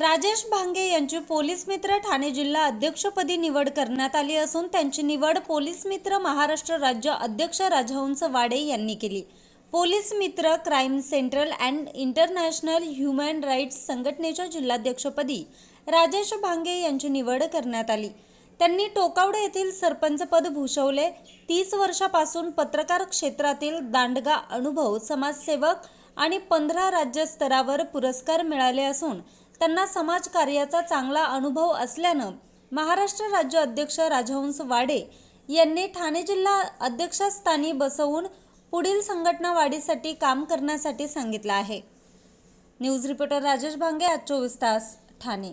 राजेश भांगे यांची पोलीस मित्र ठाणे जिल्हा अध्यक्षपदी निवड करण्यात आली असून त्यांची निवड पोलीस मित्र महाराष्ट्र राज्य अध्यक्ष राजहंस वाडे यांनी केली. पोलीस मित्र crime central and international human rights संघटनेच्या जिल्हाध्यक्षपदी राजेश भांगे यांची निवड करण्यात आली. त्यांनी टोकावडे येथील सरपंचपद भूषवले. तीस वर्षापासून पत्रकार क्षेत्रातील दांडगा अनुभव समाजसेवक आणि पंधरा राज्य स्तरावर पुरस्कार मिळाले असून त्यांना समाजकार्याचा चांगला अनुभव असल्यानं महाराष्ट्र राज्य अध्यक्ष राजहंस वाडे यांनी ठाणे जिल्हा अध्यक्षस्थानी बसवून पुढील संघटना वाढीसाठी काम करण्यासाठी सांगितलं आहे. न्यूज रिपोर्टर राजेश भांगे आज चोवीस तास ठाणे.